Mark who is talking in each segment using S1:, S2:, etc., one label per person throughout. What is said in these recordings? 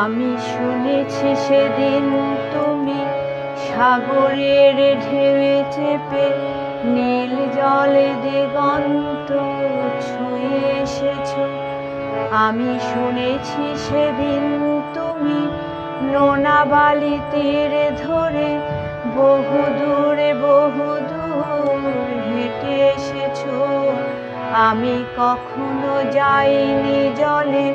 S1: আমি শুনেছি সেদিন তুমি সাগরের ঢেউয়ে চেপে নীল জলে দিগন্ত ছুঁয়ে এসেছ। আমি শুনেছি সেদিন তুমি নোনা বালি তীরে ধরে বহু দূরে বহু দূর হেঁটে এসেছ। আমি কখনো যাইনি জলে,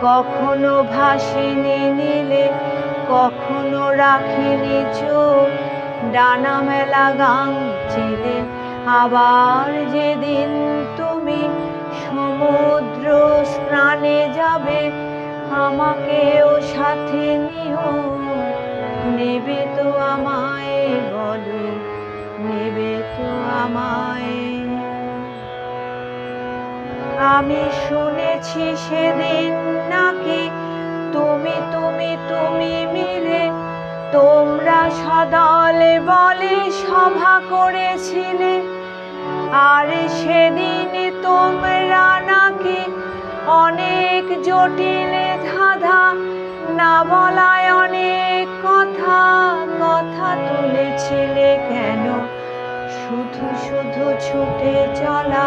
S1: কখনো ভাসিনি নীলে, কখনো রাখিনি চোখ, ডানা মেলা গাং চিলে আবার যেদিন তুমি সমুদ্র স্নানে যাবে, আমাকেও সাথে নিও, নেবে তো আমায় আমি শুনেছি সেদিন নাকি তুমি তুমি তুমি মিলে তোমরা সদলে বলে সভা করেছিলে। আর সেদিন তোমরা নাকি অনেক জটিলে ধাঁধা, না বলায় অনেক কথা কথা তুলেছিলে কেন? শুধু শুধু ছুটে চলা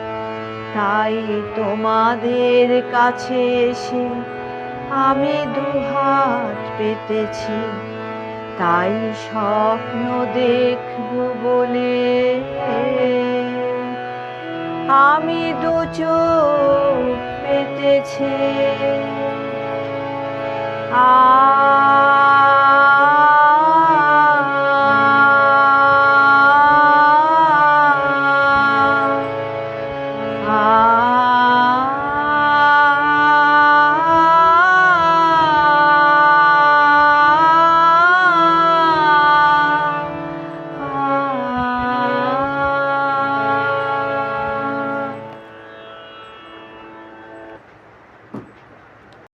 S1: তাই তোমাদের কাছে এসে আমি দুহাত পেতেছি। তাই স্বপ্ন দেখব বলে আমি দু চোখ পেতেছি। আ